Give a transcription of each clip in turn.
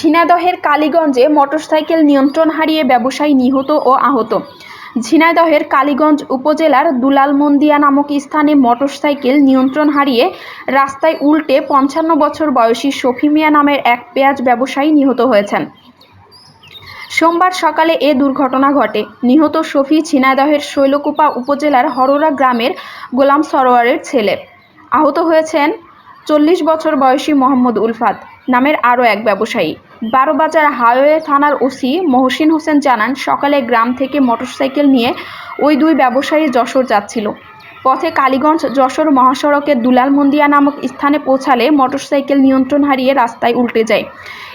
ঝিনাইদহের কালীগঞ্জে মোটরসাইকেল নিয়ন্ত্রণ হারিয়ে ব্যবসায়ী নিহত ও আহত। ঝিনাইদহের কালীগঞ্জ উপজেলার দুলালমন্দিয়া নামক স্থানে মোটরসাইকেল নিয়ন্ত্রণ হারিয়ে রাস্তায় উল্টে পঞ্চান্ন বছর বয়সী শফি মিয়া নামের এক পেঁয়াজ ব্যবসায়ী নিহত হয়েছেন। সোমবার সকালে এ দুর্ঘটনা ঘটে। নিহত শফি ঝিনাইদহের শৈলকুপা উপজেলার হরোরা গ্রামের গোলাম সরোয়ারের ছেলে। আহত হয়েছেন চল্লিশ বছর বয়সী মোহাম্মদ উলফাত। নামের আরও এক ব্যবসায়ী। বারোবাজার হাইওয়ে থানার ওসি মহসিন হোসেন জানান, সকালে গ্রাম থেকে মোটরসাইকেল নিয়ে ওই দুই ব্যবসায়ী যশোর যাচ্ছিল। পথে কালীগঞ্জ যশোর মহাসড়কের দুলালমন্দিয়া নামক স্থানে পৌঁছালে মোটরসাইকেল নিয়ন্ত্রণ হারিয়ে রাস্তায় উল্টে যায়।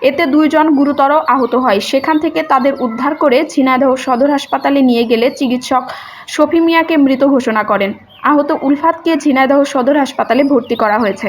এতে দুইজন গুরুতর আহত হয়। সেখান থেকে তাদের উদ্ধার করে ঝিনাইদহ সদর হাসপাতালে নিয়ে গেলে চিকিৎসক শফি মিয়াকে মৃত ঘোষণা করেন। আহত উলফাতকে ঝিনাইদহ সদর হাসপাতালে ভর্তি করা হয়েছে।